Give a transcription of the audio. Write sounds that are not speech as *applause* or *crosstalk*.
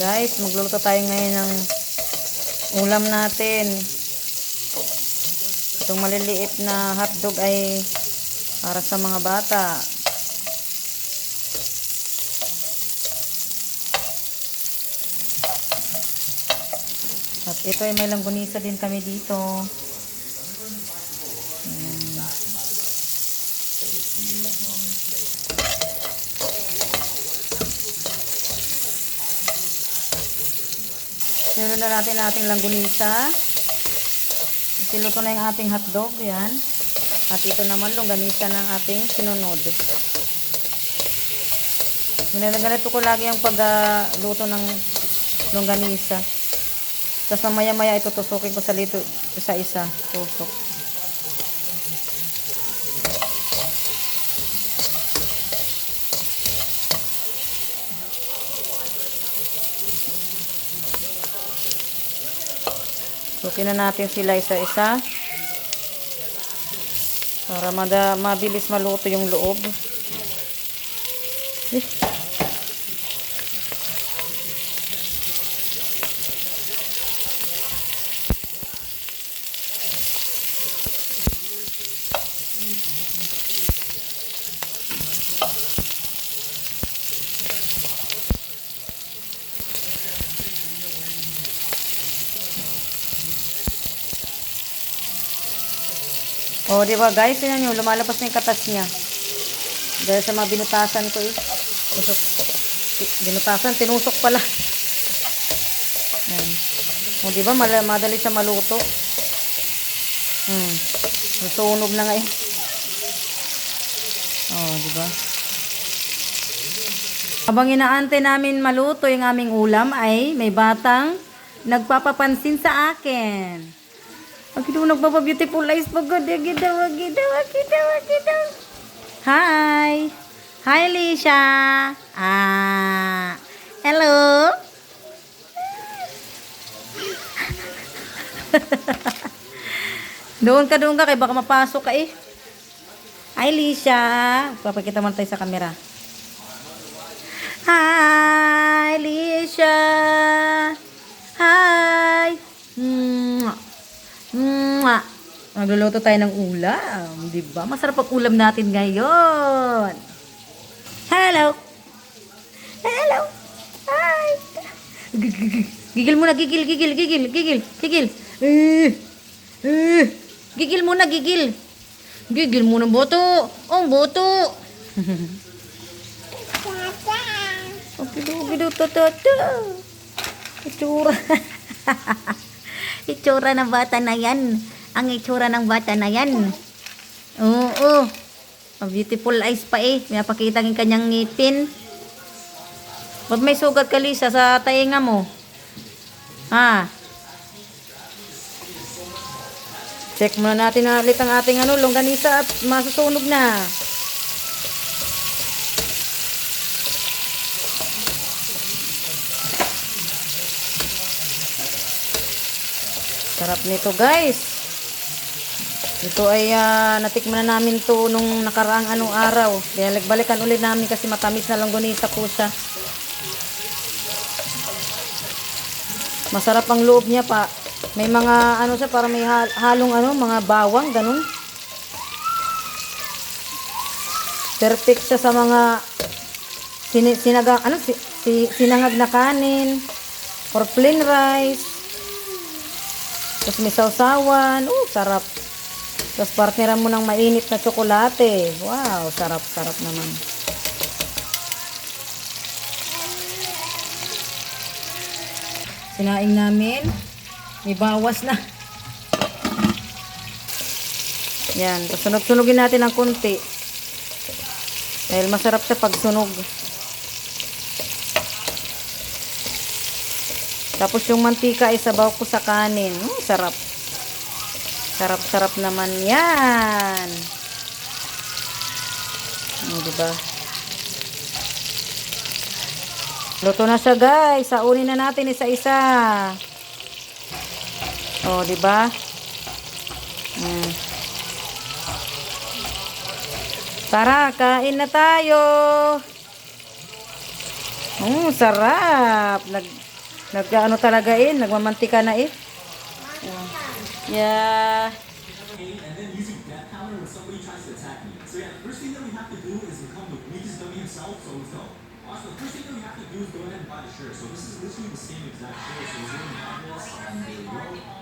Guys, magluluto tayo ngayon ng ulam natin. Itong maliliit na hotdog ay para sa mga bata. At ito ay may langgunisa din kami dito. Sinunod na natin ating langgunisa. Siluto na yung ating hotdog. Yan. At ito naman longganisa ng ating sinunod. Ganito ko lagi ang pagluto ng longganisa. Tapos mamaya maya ito tusukin ko sa lito isa-isa. Tusok. Tukin na natin sila isa-isa. Para mada, mabilis maluto yung loob. Eh. Oh, di ba guys? Tingnan nyo, lumalabas na yung katas niya. Dahil sa mga binutasan ko eh. Tusok. Ti- Binutasan, tinusok pala. Yan. O, di ba? Madali siya maluto. Hmm. Nasunog na nga eh. Oh, di ba? Habang inaantay namin maluto yung aming ulam ay may batang nagpapapansin sa akin. Ang kita nagpapa-beautiful eyes pa God. Agida, agida, agida, agida. Hi. Hi, Lisha. Ah. Hello. *laughs* doon ka, doon ka. Kaya baka mapasok ka eh. Hi, Lisha. Papakita mo tayo sa camera. Hi, Magluluto tayo ng ulam, di ba? Masarap ang ulam natin ngayon. Hello. Hello. Hi. Gigil, muna, gigil, gigil, gigil, gigil, gigil. Eh, eh. Gigil muna, gigil. Gigil muna, boto. Oh, boto. Okay, do, do, to, to, to. Itsura. *laughs* itsura ng bata na yan. Ang itsura ng bata na yan. Oo. Ang beautiful eyes pa eh. Pinapakita ng kanyang ngipin. Ba't may sugat ka, Lisa, sa tainga mo? Ha? Check muna natin na ulit ang ating ano, longganisa at masusunog na. Sarap nito guys. Ito ay ah, natikman na namin to nung nakaraang anong araw. Kaya nagbalikan ulit namin kasi matamis na langgonisa po siya. Masarap ang loob niya pa. May mga ano siya para may hal- halong ano, mga bawang, ganun. Perfect siya sa mga sini, sinaga, ano, si, si- sinangag na kanin or plain rice. Tapos may sausawan. Uh, sarap. Tapos partneran mo ng mainit na tsokolate. Wow, sarap, sarap naman. Sinaing namin. May bawas na. Yan. Sunog-sunogin natin ng konti. Dahil masarap siya pag sunog. Tapos yung mantika ay sabaw ko sa kanin. Mm, sarap. Sarap-sarap naman yan. Oh, diba? Luto na siya guys. Saunin na natin isa-isa. Oh, di ba? Mm. Tara, kain na tayo. Mm, sarap. Nag, nag talaga eh, nagmamantika na eh. Yeah. and then using counter when somebody tries to attack me. So yeah, the first thing that we have to do is become the dummy so the first thing that we have to do is go ahead and buy the shirt. So this is literally the same exact shirt. And